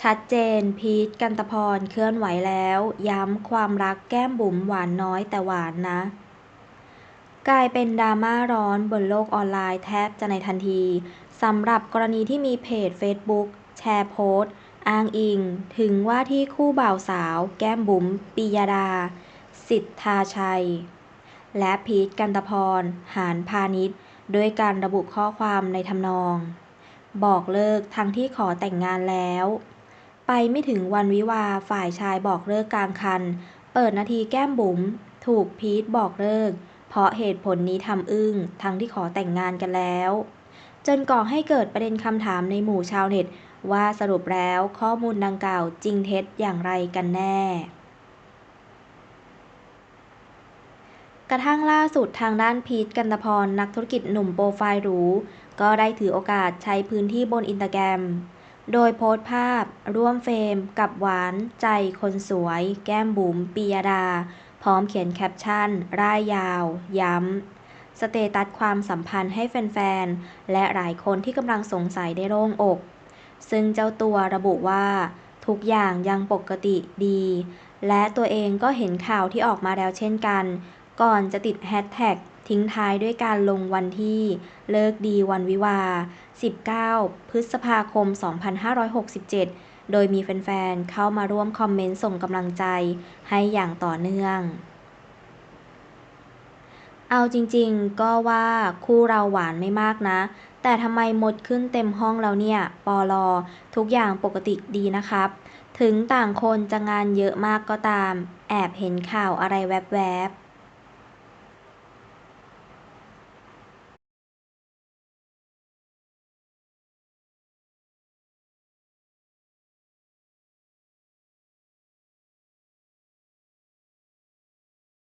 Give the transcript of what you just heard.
ชัดเจน พีท กันตพร เคลื่อนไหวแล้ว ย้ำความรักแก้มบุ๋มหวานน้อยแต่หวานนะ กลายเป็นดราม่าร้อนบนโลกออนไลน์แทบจะในทันที สำหรับกรณีที่มีเพจ Facebook แชร์โพสต์ อ้างอิง ถึงว่าที่คู่บ่าวสาว แก้มบุ๋มปียดา สิทธาชัย และพีท กันตพร หานพาณิชย์ด้วยการระบุข้อความในทำนอง บอกเลิกทั้งที่ขอแต่งงานแล้ว ไปไม่ถึงวันวิวาฝ่ายชายบอกเลิกกลางคัน เปิดนาทีแก้มบุ๋ม ถูกพีทบอกเลิก เพราะเหตุผลนี้ทำอึ้ง ทั้งที่ขอแต่งงานกันแล้ว จนก่อให้เกิดประเด็นคำถามในหมู่ชาวเน็ต ว่าสรุปแล้วข้อมูลดังกล่าวจริงเท็จอย่างไรกันแน่ กระทั่งล่าสุดทางด้านพีทกันตพรนักธุรกิจหนุ่มโปรไฟล์หรู ก็ได้ถือโอกาสใช้พื้นที่บนอินสตาแกรม โดยโพสต์ภาพร่วมเฟรมกับหวานใจคนสวย แก้มบุ๋มปียดา พร้อมเขียนแคปชั่น ร่ายยาว ย้ำ สเตตัสความสัมพันธ์ให้แฟนๆ และหลายคนที่กำลังสงสัยได้โล่งอก ซึ่งเจ้าตัวระบุว่า ทุกอย่างยังปกติดี และตัวเองก็เห็นข่าวที่ออกมาแล้วเช่นกัน ก่อนจะติดแฮชแท็ก ทิ้งท้ายด้วยการลงวันที่ เลิกดีวันวิวา 19 พฤษภาคม 2567 โดยมีแฟนๆ เข้ามาร่วมคอมเมนต์ส่งกำลังใจให้อย่างต่อเนื่อง เอาจริงๆ ก็ว่าคู่เราหวานไม่มากนะ แต่ทำไมหมดขึ้นเต็มห้องแล้วเนี่ยปลอ ทุกอย่างปกติดีนะครับ ถึงต่างคนจะงานเยอะมากก็ตาม แอบเห็นข่าวอะไรแวบๆ